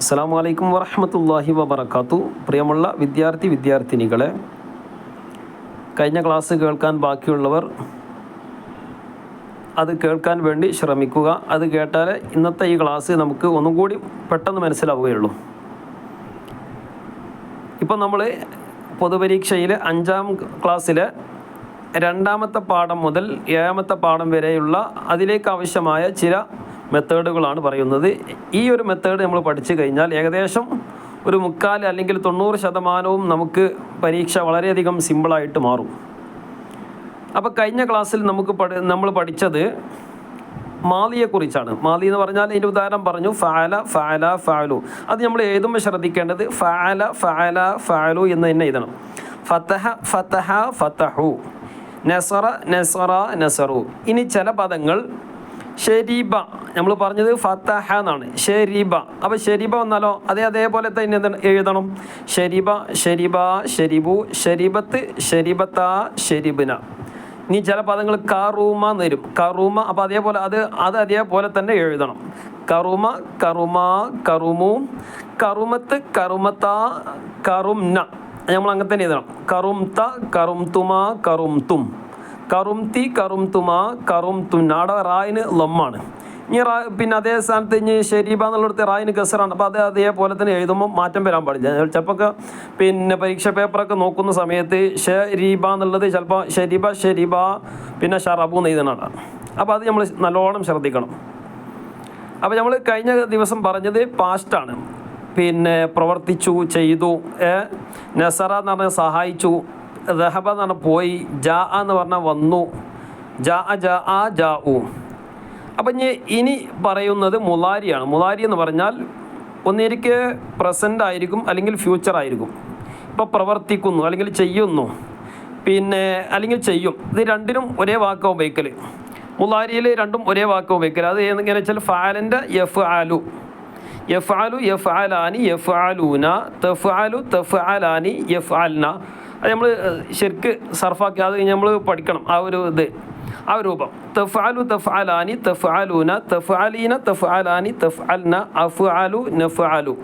അസ്സാം വലൈക്കും വറഹമത്തല്ലാഹി വബർക്കാത്തു പ്രിയമുള്ള വിദ്യാർത്ഥി വിദ്യാർത്ഥിനികളെ കഴിഞ്ഞ ക്ലാസ് കേൾക്കാൻ ബാക്കിയുള്ളവർ അത് കേൾക്കാൻ വേണ്ടി ശ്രമിക്കുക. അത് കേട്ടാൽ ഇന്നത്തെ ഈ ക്ലാസ് നമുക്ക് ഒന്നും കൂടി പെട്ടെന്ന് മനസ്സിലാവുകയുള്ളൂ. ഇപ്പം നമ്മൾ പൊതുപരീക്ഷയിൽ അഞ്ചാം ക്ലാസ്സിലെ രണ്ടാമത്തെ പാഠം മുതൽ ഏഴാമത്തെ പാഠം വരെയുള്ള അതിലേക്ക് ആവശ്യമായ ചില മെത്തേഡുകളാണ് പറയുന്നത്. ഈ ഒരു മെത്തേഡ് നമ്മൾ പഠിച്ചു കഴിഞ്ഞാൽ ഏകദേശം ഒരു മുക്കാൽ അല്ലെങ്കിൽ തൊണ്ണൂറ് ശതമാനവും നമുക്ക് പരീക്ഷ വളരെയധികം സിമ്പിളായിട്ട് മാറും. അപ്പോൾ കഴിഞ്ഞ ക്ലാസ്സിൽ നമുക്ക് പഠി നമ്മൾ പഠിച്ചത് മാലിയെക്കുറിച്ചാണ്. മാലി എന്ന് പറഞ്ഞാൽ ഇതിന്റെ ഉദാഹരണം പറഞ്ഞു ഫാല ഫാല ഫാലു. അത് നമ്മൾ എഴുതുമ്പോൾ ശ്രദ്ധിക്കേണ്ടത് ഫാല ഫാല ഫാലു എന്ന് തന്നെ എഴുതണം. ഫതഹ ഫതഹ ഫതഹു. നസറ നസറ നസറു. ഇനി ചില പദങ്ങൾ ഷെരീബ. നമ്മൾ പറഞ്ഞത് ഫത്തഹ എന്നാണ്. ഷെരീബ. അപ്പോൾ ഷെരീബ വന്നാലോ? അതേ അതേപോലെ തന്നെ എഴുതണം. ഷെരീബ ഷെരീബ ഷെരീബു ഷെരീബത്ത് ഷെരീബത്ത ഷെരീബിന. ഇനി ചില പദങ്ങൾ കറൂമ എന്ന് വരും. കറൂമ അപ്പോൾ അതേപോലെ അത് അത് അതേപോലെ തന്നെ എഴുതണം. കറുമ കറുമ കറുമു കറുമത്ത് കറുമത്ത കറുംന. നമ്മൾ അങ്ങനെ തന്നെ എഴുതണം. കറുംത കറുംതുമ കറുംതും. കറുംതി കറുംതുമ കറുംതും അവിടെ റായിന് ലമ്മാണ്. ഇനി റാ പിന്നെ അതേ സ്ഥാനത്ത് ഇനി ഷെരീബ എന്നുള്ളിടത്ത് റായിന് ഗസറാണ്. അപ്പോൾ അത് അതേപോലെ തന്നെ എഴുതുമ്പോൾ മാറ്റം വരാൻ പാടില്ല. ചിലപ്പോൾ പിന്നെ പരീക്ഷ പേപ്പറൊക്കെ നോക്കുന്ന സമയത്ത് ഷെരീബ എന്നുള്ളത് ചിലപ്പോൾ ഷെരീബ ഷെരീബ പിന്നെ ഷറബു എന്ന് എഴുതണതാണ് അപ്പോൾ അത് നമ്മൾ നല്ലോണം ശ്രദ്ധിക്കണം. അപ്പോൾ നമ്മൾ കഴിഞ്ഞ ദിവസം പറഞ്ഞത് പാസ്റ്റാണ്. പിന്നെ പ്രവർത്തിച്ചു ചെയ്തു നസറ എന്ന് പറഞ്ഞാൽ സഹായിച്ചു ദഹബ എന്ന് പറഞ്ഞാൽ പോയി ജാ എന്ന് പറഞ്ഞാൽ വന്നു. ജാ ജാ ആ ജാ ഉ അപ്പം ഇനി ഇനി പറയുന്നത് മുലാരിയാണ് മുലാരി എന്ന് പറഞ്ഞാൽ ഒന്നിരിക്കെ പ്രസന്റ് ആയിരിക്കും അല്ലെങ്കിൽ ഫ്യൂച്ചർ ആയിരിക്കും. ഇപ്പോൾ പ്രവർത്തിക്കുന്നു അല്ലെങ്കിൽ ചെയ്യുന്നു. പിന്നെ അല്ലെങ്കിൽ ചെയ്യും. ഇത് രണ്ടിനും ഒരേ വാക്കാണ് ഉപയോഗിക്കൽ മുലാരിയിൽ രണ്ടും ഒരേ വാക്കാണ് ഉപയോഗിക്കൽ അത് എങ്ങനെ വെച്ചാൽ ഫാലിന്റെ എഫ് ആലു എഫ് ആലു എഫ് ആലാനി എഫ് ആലൂന തെഫ് ആലു തെഫ് ആലാനി എഫ് ആൽന അത് നമ്മൾ ശരിക്ക് സർഫാക്കി അത് നമ്മൾ പഠിക്കണം. ആ ഒരു ഇത് ആ രൂപം. തഫ് ആലാനി തഫ് അൽന അഫ് ആലു നഫ് ആലു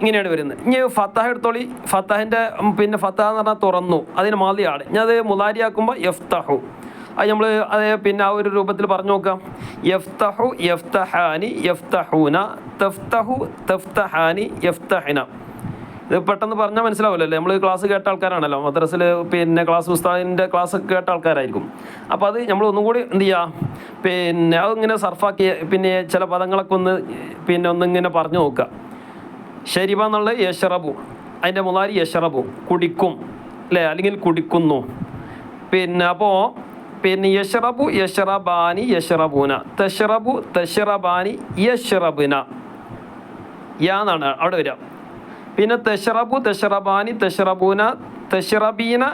ഇങ്ങനെയാണ് വരുന്നത്. ഇനി ഫത്താഹ് എടുത്തോളി. ഫത്താഹിന്റെ പിന്നെ ഫത്താഹ് എന്ന് പറഞ്ഞാൽ തുറന്നു. അതിന് മാതിരിയാണ് ഞാൻ അത് മുലാരിയാക്കുമ്പോൾ യഫ്തഹു. അത് നമ്മൾ അത് പിന്നെ ആ ഒരു രൂപത്തിൽ പറഞ്ഞു നോക്കാം. യഫ്തഹു യഫ്തഹാനി യഫ്തഹൂന തഫ്തഹു തഫ്തഹാനി യഫ്തഹിന. ഇത് പെട്ടെന്ന് പറഞ്ഞാൽ മനസ്സിലാവില്ലല്ലേ നമ്മൾ ക്ലാസ് കേട്ട ആൾക്കാരാണല്ലോ. മദ്രസിൽ പിന്നെ ക്ലാസ് ഉസ്താദിന്റെ ക്ലാസ് കേട്ട ആൾക്കാരായിരിക്കും. അപ്പോൾ അത് നമ്മൾ ഒന്നും കൂടി എന്ത് ചെയ്യുക പിന്നെ അതിങ്ങനെ സർഫാക്കി പിന്നെ ചില പദങ്ങളൊക്കെ ഒന്ന് പിന്നെ ഒന്നിങ്ങനെ പറഞ്ഞു നോക്കുക. ഷരിബ എന്നുള്ളത് യഷറബു അതിന്റെ മുതാരി യഷറബു കുടിക്കും. അല്ലേ? അല്ലെങ്കിൽ കുടിക്കുന്നു. പിന്നെ അപ്പോൾ പിന്നെ യഷറബു യഷറബാനി യഷറബൂന തഷറബു തഷറബാനി യഷറബുന യാന്നാണ് അവിടെ വരിക. പിന്നെ തെഷറബു തെഷറബാനി തെഷറബൂന തെഷറബീന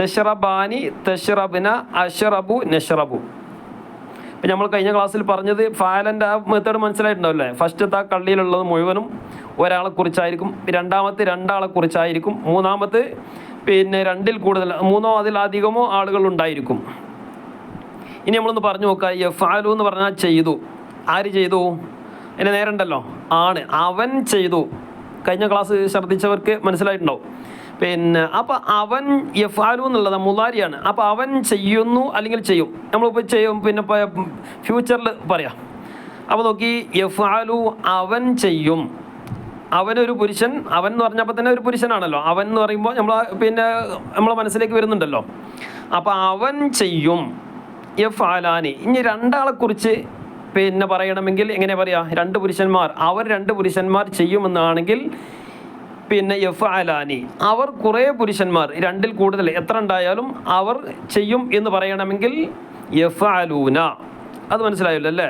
തെഷറബാനി തെഷറബിന അഷറബു നഷറബു. ഇപ്പം നമ്മൾ കഴിഞ്ഞ ക്ലാസ്സിൽ പറഞ്ഞത് ഫാലന്റെ ആ മെത്തേഡ് മനസ്സിലായിട്ടുണ്ടാവില്ലേ? ഫസ്റ്റത്തെ ആ കള്ളിയിലുള്ളത് മുഴുവനും ഒരാളെ കുറിച്ചായിരിക്കും രണ്ടാമത്തെ രണ്ടാളെ കുറിച്ചായിരിക്കും മൂന്നാമത്തെ പിന്നെ രണ്ടിൽ കൂടുതൽ മൂന്നോ അതിലധികമോ ആളുകൾ ഉണ്ടായിരിക്കും. ഇനി നമ്മളൊന്ന് പറഞ്ഞു നോക്കുക ഫാലു എന്ന് പറഞ്ഞാൽ ചെയ്തു. ആര് ചെയ്തു? അതിന് നേരണ്ടല്ലോ? ആണ്. അവൻ ചെയ്തു. കഴിഞ്ഞ ക്ലാസ് ശ്രദ്ധിച്ചവർക്ക് മനസ്സിലായിട്ടുണ്ടാവും. പിന്നെ അപ്പോൾ അവൻ യഫാലു എന്നുള്ളത് മുതാരിയാണ്. അപ്പോൾ അവൻ ചെയ്യുന്നു അല്ലെങ്കിൽ ചെയ്യും. നമ്മളിപ്പോൾ ചെയ്യും പിന്നെ ഫ്യൂച്ചറിൽ പറയാം. അപ്പോൾ നോക്കി യഫാലു അവൻ ചെയ്യും. അവനൊരു പുരുഷൻ അവൻ എന്ന് പറഞ്ഞപ്പോൾ തന്നെ ഒരു പുരുഷനാണല്ലോ. അവൻ എന്ന് പറയുമ്പോൾ നമ്മൾ പിന്നെ നമ്മളെ മനസ്സിലേക്ക് വരുന്നുണ്ടല്ലോ. അപ്പോൾ അവൻ ചെയ്യും. എഫ് ആലാനി ഇനി രണ്ടാളെക്കുറിച്ച് പിന്നെ പറയണമെങ്കിൽ എങ്ങനെ പറയാ രണ്ട് പുരുഷന്മാർ. അവർ രണ്ട് പുരുഷന്മാർ ചെയ്യുമെന്നാണെങ്കിൽ പിന്നെ എഫ് അലാനി അവർ കുറേ പുരുഷന്മാർ രണ്ടിൽ കൂടുതൽ. എത്ര ഉണ്ടായാലും അവർ ചെയ്യും എന്ന് പറയണമെങ്കിൽ എഫ് അലൂന അത് മനസ്സിലായല്ലോ അല്ലേ?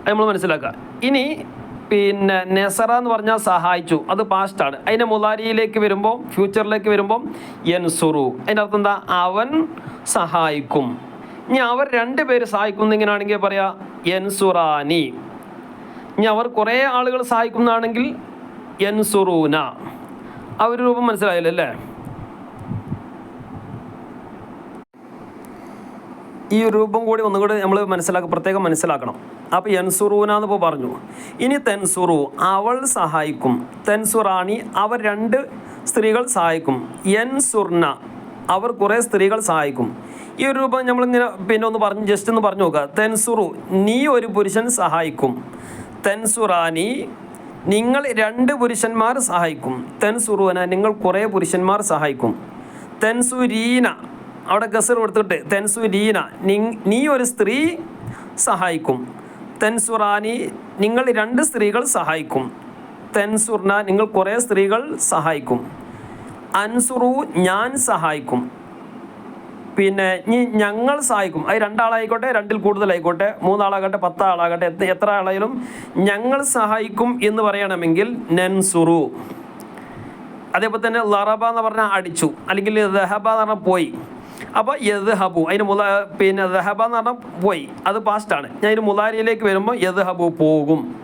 അത് നമ്മൾ മനസ്സിലാക്കുക. ഇനി പിന്നെ നെസറ എന്ന് പറഞ്ഞാൽ സഹായിച്ചു. അത് പാസ്റ്റാണ് അതിന്റെ മുതാരിയിലേക്ക് വരുമ്പോൾ ഫ്യൂച്ചറിലേക്ക് വരുമ്പോൾ യൻസുറു. അതിന്റെ അർത്ഥം എന്താ? അവൻ സഹായിക്കും. ഇനി അവർ രണ്ട് പേര് സഹായിക്കുന്നിങ്ങനാണെങ്കിൽ പറയാം പറയാ യൻസുറാനി. ഇനി അവർ കുറേ ആളുകൾ സഹായിക്കുന്നതാണെങ്കിൽ യൻസുറൂന. ആ ഒരു രൂപം മനസ്സിലായല്ലോ അല്ലേ ഈ രൂപം കൂടി ഒന്നുകൂടി നമ്മൾ മനസ്സിലാക്കുക പ്രത്യേകം മനസ്സിലാക്കണം. അപ്പോൾ യൻസുറൂന എന്നിപ്പോൾ പറഞ്ഞു. ഇനി തെൻസുറു അവൾ സഹായിക്കും. തെൻസുറാണി അവർ രണ്ട് സ്ത്രീകൾ സഹായിക്കും. യൻസുർന അവർ കുറേ സ്ത്രീകൾ സഹായിക്കും. ഈ ഒരു രൂപം നമ്മളിങ്ങനെ പിന്നെ ഒന്ന് പറഞ്ഞു ജസ്റ്റ് ഒന്ന് പറഞ്ഞു നോക്കുക. തെൻസുറു നീ ഒരു പുരുഷൻ സഹായിക്കും. തെൻസുറാനി നിങ്ങൾ രണ്ട് പുരുഷന്മാർ സഹായിക്കും. തെൻസുറുവന നിങ്ങൾ കുറേ പുരുഷന്മാർ സഹായിക്കും. തെൻസുരീന അവിടെ ഗസർ കൊടുത്തിട്ട് തെൻസുരീന നീ ഒരു സ്ത്രീ സഹായിക്കും. തെൻസുറാനി നിങ്ങൾ രണ്ട് സ്ത്രീകൾ സഹായിക്കും. തെൻസുർന നിങ്ങൾ കുറേ സ്ത്രീകൾ സഹായിക്കും. അൻസുറു ഞാൻ സഹായിക്കും. പിന്നെ ഇനി ഞങ്ങൾ സഹായിക്കും. അത് രണ്ടാളായിക്കോട്ടെ രണ്ടിൽ കൂടുതലായിക്കോട്ടെ മൂന്നാളാകട്ടെ പത്താളാകട്ടെ എത്ര എത്ര ആളായാലും ഞങ്ങൾ സഹായിക്കും എന്ന് പറയണമെങ്കിൽ നെൻസുറു. അതേപോലെ തന്നെ ലറബ എന്ന് പറഞ്ഞാൽ അടിച്ചു. അല്ലെങ്കിൽ ദഹബ എന്ന് പറഞ്ഞാൽ പോയി. അപ്പോൾ യദ് ഹബു അതിന് മുല പിന്നെ ദഹബ എന്ന് പറഞ്ഞാൽ പോയി. അത് പാസ്റ്റാണ് ഞാൻ അതിന് മുലാരിയിലേക്ക് വരുമ്പോൾ യദ് ഹബു പോകും.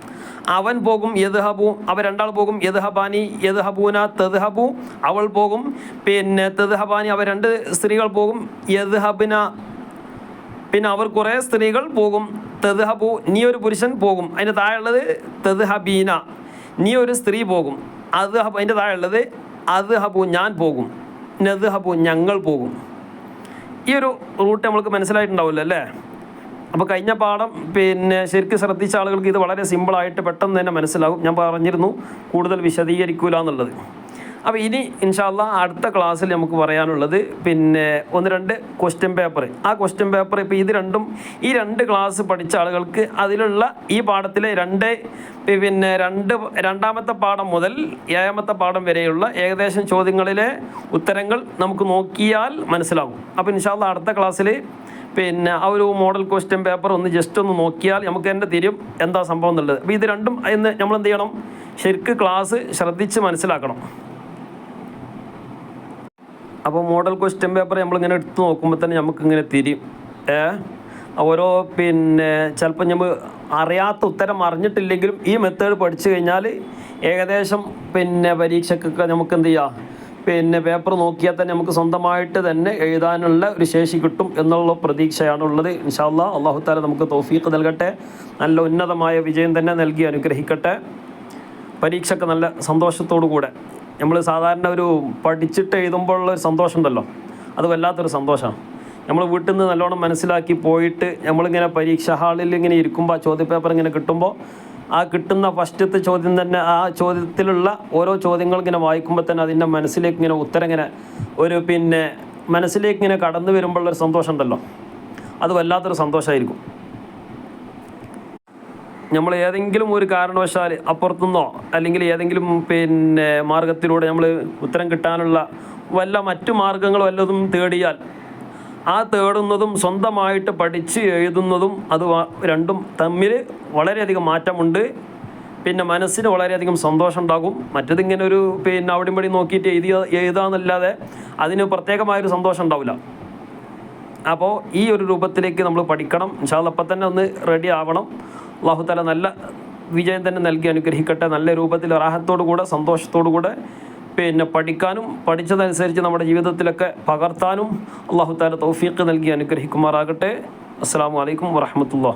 അവൻ പോകും യദ്ഹബു ഹബു അവർ രണ്ടാൾ പോകും യദ്ഹബാനി ഹബാനി യദ് ഹബൂന തെദ് ഹബു അവൾ പോകും. പിന്നെ തദ്ഹബാനി അവ രണ്ട് സ്ത്രീകൾ പോകും യദ്ഹബിന പിന്നെ അവർ കുറേ സ്ത്രീകൾ പോകും. തെദ്ഹബു നീ ഒരു പുരുഷൻ പോകും. അതിന്റെ താഴെയുള്ളത് തെദ്ഹബീന. നീ ഒരു സ്ത്രീ പോകും. അത് ഹബ് അതിന്റെ താഴെയുള്ളത് അത് ഹബു ഞാൻ പോകും. നദ് ഹബു ഞങ്ങൾ പോകും. ഈ ഒരു റൂട്ട് നമ്മൾക്ക് മനസ്സിലായിട്ടുണ്ടാവില്ല അല്ലേ അപ്പോൾ കഴിഞ്ഞ പാഠം പിന്നെ ശരിക്കും ശ്രദ്ധിച്ച ആളുകൾക്ക് ഇത് വളരെ സിമ്പിളായിട്ട് പെട്ടെന്ന് തന്നെ മനസ്സിലാകും. ഞാൻ പറഞ്ഞിരുന്നു കൂടുതൽ വിശദീകരിക്കൂല എന്നുള്ളത് അപ്പോൾ ഇനി ഇൻഷാല്ല അടുത്ത ക്ലാസ്സിൽ നമുക്ക് പറയാനുള്ളത് പിന്നെ ഒന്ന് രണ്ട് ക്വസ്റ്റ്യൻ പേപ്പർ ആ ക്വസ്റ്റ്യൻ പേപ്പർ ഇപ്പോൾ ഇത് രണ്ടും ഈ രണ്ട് ക്ലാസ് പഠിച്ച ആളുകൾക്ക് അതിലുള്ള ഈ പാഠത്തിലെ രണ്ട് പിന്നെ രണ്ട് രണ്ടാമത്തെ പാഠം മുതൽ ഏഴാമത്തെ പാഠം വരെയുള്ള ഏകദേശം ചോദ്യങ്ങളിലെ ഉത്തരങ്ങൾ നമുക്ക് നോക്കിയാൽ മനസ്സിലാകും. അപ്പോൾ ഇൻഷാല്ല അടുത്ത ക്ലാസ്സിൽ പിന്നെ ആ ഒരു മോഡൽ ക്വസ്റ്റ്യൻ പേപ്പർ ഒന്ന് ജസ്റ്റ് ഒന്ന് നോക്കിയാൽ നമുക്ക് തന്നെ തിരും. എന്താ സംഭവം എന്നുള്ളത്. അപ്പോൾ ഇത് രണ്ടും എന്ന് നമ്മൾ എന്ത് ചെയ്യണം? ശരിക്ക് ക്ലാസ് ശ്രദ്ധിച്ച് മനസ്സിലാക്കണം. അപ്പോൾ മോഡൽ ക്വസ്റ്റ്യൻ പേപ്പർ നമ്മളിങ്ങനെ എടുത്ത് നോക്കുമ്പോൾ തന്നെ നമുക്ക് ഇങ്ങനെ തിരിയും. ഏ? ഓരോ പിന്നെ ചിലപ്പോൾ നമ്മൾ അറിയാത്ത ഉത്തരം അറിഞ്ഞിട്ടില്ലെങ്കിലും ഈ മെത്തേഡ് പഠിച്ചു കഴിഞ്ഞാൽ ഏകദേശം പിന്നെ പരീക്ഷക്കൊക്കെ നമുക്ക് എന്ത് ചെയ്യാം? പിന്നെ പേപ്പർ നോക്കിയാൽ തന്നെ നമുക്ക് സ്വന്തമായിട്ട് തന്നെ എഴുതാനുള്ള ഒരു ശേഷി കിട്ടും എന്നുള്ള പ്രതീക്ഷയാണുള്ളത്. ഇൻഷാല്ല അള്ളാഹു താല നമുക്ക് തോഫീക്ക് നൽകട്ടെ. നല്ല ഉന്നതമായ വിജയം തന്നെ നൽകി അനുഗ്രഹിക്കട്ടെ. പരീക്ഷയ്ക്ക് നല്ല സന്തോഷത്തോടു കൂടെ. നമ്മൾ സാധാരണ ഒരു പഠിച്ചിട്ട് എഴുതുമ്പോഴുള്ള ഒരു സന്തോഷം ഉണ്ടല്ലോ? അത് വല്ലാത്തൊരു സന്തോഷമാണ് നമ്മൾ വീട്ടിൽ നിന്ന് നല്ലോണം മനസ്സിലാക്കി പോയിട്ട് നമ്മളിങ്ങനെ പരീക്ഷ ഹാളിൽ ഇങ്ങനെ ഇരിക്കുമ്പോൾ ആ ചോദ്യപേപ്പർ ഇങ്ങനെ കിട്ടുമ്പോൾ ആ കിട്ടുന്ന ഫസ്റ്റത്തെ ചോദ്യം തന്നെ ആ ചോദ്യത്തിലുള്ള ഓരോ ചോദ്യങ്ങൾ ഇങ്ങനെ വായിക്കുമ്പോൾ തന്നെ അതിന്റെ മനസ്സിലേക്ക് ഇങ്ങനെ ഉത്തരം ഇങ്ങനെ ഒരു പിന്നെ മനസ്സിലേക്ക് ഇങ്ങനെ കടന്നു വരുമ്പോഴുള്ളൊരു സന്തോഷം ഉണ്ടല്ലോ. അത് വല്ലാത്തൊരു സന്തോഷമായിരിക്കും നമ്മൾ ഏതെങ്കിലും ഒരു കാരണവശാൽ അപ്പുറത്തുനിന്നോ അല്ലെങ്കിൽ ഏതെങ്കിലും പിന്നെ മാർഗത്തിലൂടെ നമ്മൾ ഉത്തരം കിട്ടാനുള്ള വല്ല മറ്റു മാർഗങ്ങൾ വല്ലതും തേടിയാൽ ആ തേടുന്നതും സ്വന്തമായിട്ട് പഠിച്ച് എഴുതുന്നതും അത് രണ്ടും തമ്മിൽ വളരെയധികം മാറ്റമുണ്ട്. പിന്നെ മനസ്സിന് വളരെയധികം സന്തോഷം ഉണ്ടാകും മറ്റതിങ്ങനെ ഒരു പിന്നെ അവിടെ ഇവിടെ നോക്കിയിട്ട് എഴുതിയ എഴുതാന്നല്ലാതെ അതിന് പ്രത്യേകമായൊരു സന്തോഷം ഉണ്ടാവില്ല. അപ്പോൾ ഈ ഒരു രൂപത്തിലേക്ക് നമ്മൾ പഠിക്കണം. ഇൻഷാല്ല അപ്പം തന്നെ ഒന്ന് റെഡി ആവണം. അള്ളാഹു താല നല്ല വിജയം തന്നെ നൽകി അനുഗ്രഹിക്കട്ടെ. നല്ല രൂപത്തിൽ റാഹത്തോടു കൂടെ സന്തോഷത്തോടു കൂടെ പിന്നെ പഠിക്കാനും പഠിച്ചതനുസരിച്ച് നമ്മുടെ ജീവിതത്തിലൊക്കെ പകർത്താനും അള്ളാഹു താല തൗഫീഖ് നൽകി അനുഗ്രഹിക്കുമാറാകട്ടെ. അസ്സാം വലൈക്കും വറഹമത്തുള്ള